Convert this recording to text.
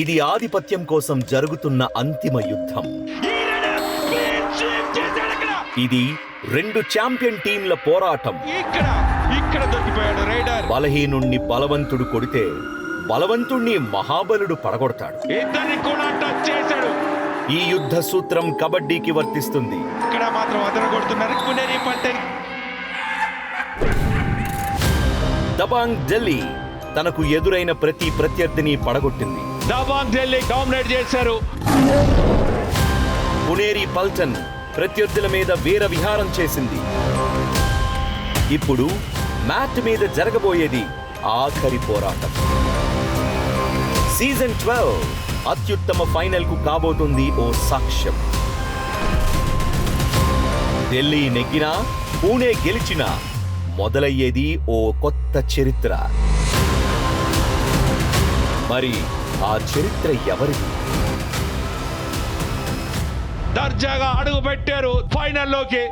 ఇది ఆధిపత్యం కోసం జరుగుతున్న అంతిమ యుద్ధం. ఇది రెండు ఛాంపియన్ టీంల పోరాటం. బలహీనుణ్ణి బలవంతుడు కొడితే బలవంతుణ్ణి మహాబలుడు పడగొడతాడు. ఈ యుద్ధ సూత్రం కబడ్డీకి వర్తిస్తుంది. ఇక్కడ మాత్రం పునేరి పట్టేని దబాంగ్ ఢిల్లీ తనకు ఎదురైన ప్రతి ప్రత్యర్థిని పడగొట్టింది. దబాంగ్ ఢిల్లీ డామినేట్ చేశారు. పునేరి పల్టన్ ప్రత్యర్థుల మీద వీర విహారం చేసింది. ఇప్పుడు మ్యాట్ మీద జరగబోయేది ఆఖరి పోరాటం. సీజన్ ట్వెల్వ్ అత్యుత్తమ ఫైనల్కు కాబోతుంది ఓ సాక్ష్యం. ఢిల్లీ నెగ్గినా పూణే గెలిచినా మొదలయ్యేది ఓ కొత్త చరిత్ర. మరి ఆ చరిత్ర ఎవరిది? దర్జాగా అడుగు పెట్టారు ఫైనల్లోకి.